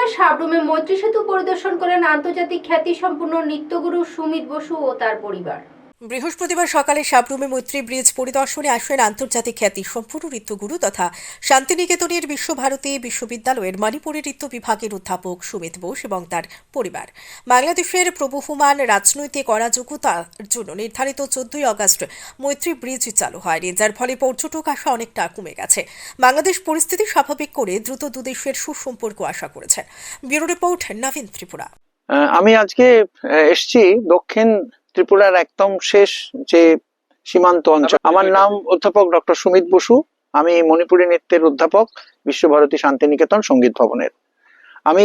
বৃহস্পতিবার সাবরুমে মৈত্রী সেতু পরিদর্শন করেন আন্তর্জাতিক খ্যাতিসম্পন্ন নৃত্যগুরু সুমিত বসু ও তার পরিবার। বৃহস্পতিবার সকালে সাবরুমে মৈত্রী ব্রিজ পরিদর্শনে আসেন আন্তর্জাতিক খ্যাতি সম্পূর্ণ নৃত্যগুরু তথা শান্তিনিকেতনের বিশ্বভারতী বিশ্ববিদ্যালয়ের মণিপুরী নৃত্য বিভাগের অধ্যাপক সুমিত বোস এবং তার পরিবার। বাংলাদেশের প্রবহমান রাজনৈতিক অরাজকতার জন্য নির্ধারিত চোদ্দই আগস্ট মৈত্রী ব্রিজ চালু হয়নি যার ফলে পর্যটক আসা অনেকটা কমে গেছে। বাংলাদেশ পরিস্থিতি স্বাভাবিক করে দ্রুত দুদেশের সুসম্পর্ক আশা করেছে। Bureau report Nabin Tripura. আমি আজকে এসছি দক্ষিণ ত্রিপুরার একদম শেষ যে সীমান্ত অঞ্চল। আমার নাম অধ্যাপক ডক্টর সুমিত বসু। আমি মণিপুরী নৃত্যের অধ্যাপক বিশ্বভারতী শান্তিনিকেতন সংগীত ভবনের। আমি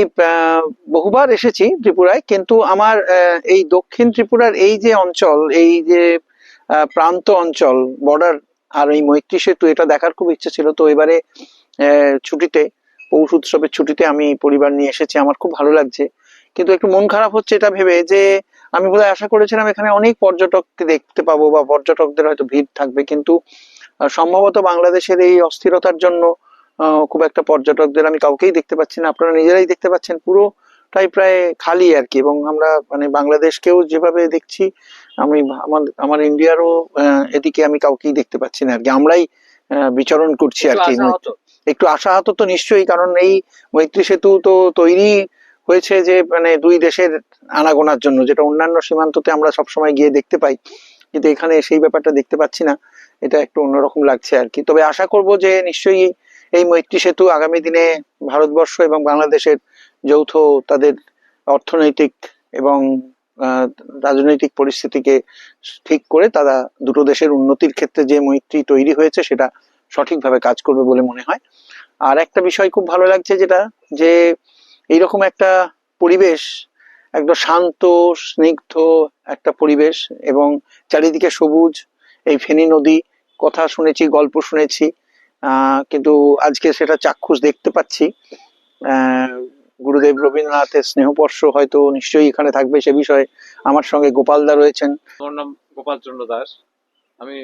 বহুবার এসেছি ত্রিপুরায় কিন্তু আমার এই দক্ষিণ ত্রিপুরার এই যে অঞ্চল এই যে প্রান্ত অঞ্চল বর্ডার আর এই মৈত্রী সেতু এটা দেখার খুব ইচ্ছে ছিল। তো এবারে আহ, ছুটিতে পৌষ উৎসবের ছুটিতে আমি পরিবার নিয়ে এসেছি। আমার খুব ভালো লাগছে। কিন্তু একটু মন খারাপ হচ্ছে এটা ভেবে যে আমি বোধহয় আশা করেছিলাম এখানে অনেক পর্যটককে দেখতে পাবো বা পর্যটকদের হয়তো ভিড় থাকবে কিন্তু সম্ভবত বাংলাদেশের এই অস্থিরতার জন্য খুব একটা পর্যটকদের আমি কাউকেই দেখতে পাচ্ছি না। আপনারা নিজেরাই দেখতে পাচ্ছেন পুরোটাই প্রায় খালি আর কি এবং আমরা মানে বাংলাদেশকেও যেভাবে দেখছি আমি আমার আমার ইন্ডিয়ারও এদিকে আমি কাউকেই দেখতে পাচ্ছি না আর কি। আমরাই আহ, বিচরণ করছি আর কি। একটু আশাহত তো নিশ্চয়ই কারণ এই মৈত্রী সেতু তো তৈরি হয়েছে যে মানে দুই দেশের আনাগোনার জন্য, যেটা অন্যান্য সীমান্ততে আমরা সবসময় গিয়ে দেখতে পাই। কিন্তু এখানে সেই ব্যাপারটা দেখতে পাচ্ছি না। এটা একটু অন্যরকম লাগছে আর কি। তবে আশা করব যে নিশ্চয়ই এই মৈত্রী সেতু আগামী দিনে ভারতবর্ষ এবং বাংলাদেশের যৌথ তাদের অর্থনৈতিক এবং রাজনৈতিক পরিস্থিতিকে ঠিক করে তারা দুটো দেশের উন্নতির ক্ষেত্রে যে মৈত্রী তৈরি হয়েছে সেটা সঠিকভাবে কাজ করবে বলে মনে হয়। আর একটা বিষয় খুব ভালো লাগছে যেটা, যে এইরকম একটা পরিবেশ, একদম শান্ত, স্নিগ্ধ একটা পরিবেশ এবং চারিদিকে সবুজ, এই ফেনী নদী, কথা শুনেছি, গল্প শুনেছি কিন্তু আজকে সেটা চাক্ষুষ দেখতে পাচ্ছি। গুরুদেব রবীন্দ্রনাথের স্নেহস্পর্শ হয়তো নিশ্চয়ই এখানে থাকবে সে বিষয়ে আমার সঙ্গে গোপালদা রয়েছেন। আমার নাম গোপাল চন্দ্র দাস। আমি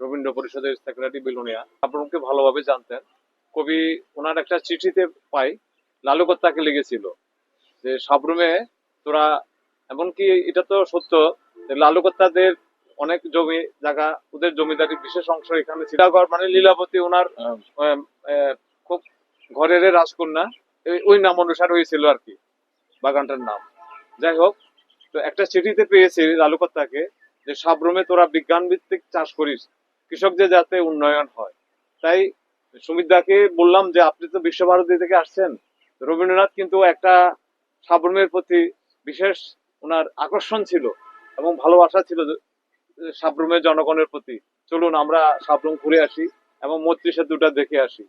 রবীন্দ্র পরিষদের সেক্রেটারি বিলোনিয়া। আপনাকে ভালোভাবে জানতেন। কবি ওনার একটা চিঠিতে পাই লালুকত্তাকে লেগেছিল? যে সাবরুমে তোরা এমনকি এটা তো সত্য যে লালুকত্তাদের অনেক জমি জায়গা ওদের জমিদারির বিশেষ অংশ এখানে ছিলাগড় মানে লীলাবতী ওনার আহ, খুব ঘরের রাজকন্যা। ওই নাম অনুসার হয়েছিল আর কি বাগানটার নাম। যাই হোক তো একটা চিঠিতে পেয়েছি লালুকত্তাকে যে সাবরুমে তোরা বিজ্ঞান ভিত্তিক চাষ করিস কৃষকদের যাতে উন্নয়ন হয়। তাই সুমিতদাকে বললাম যে আপনি তো বিশ্বভারতী থেকে আসছেন? রবীন্দ্রনাথ কিন্তু একটা সাবরমের প্রতি বিশেষ ওনার আকর্ষণ ছিল এবং ভালোবাসা ছিল সাবরুমের জনগণের প্রতি। চলুন আমরা সাবরুম ঘুরে আসি এবং মৈত্রী সেতুটা দেখে আসি।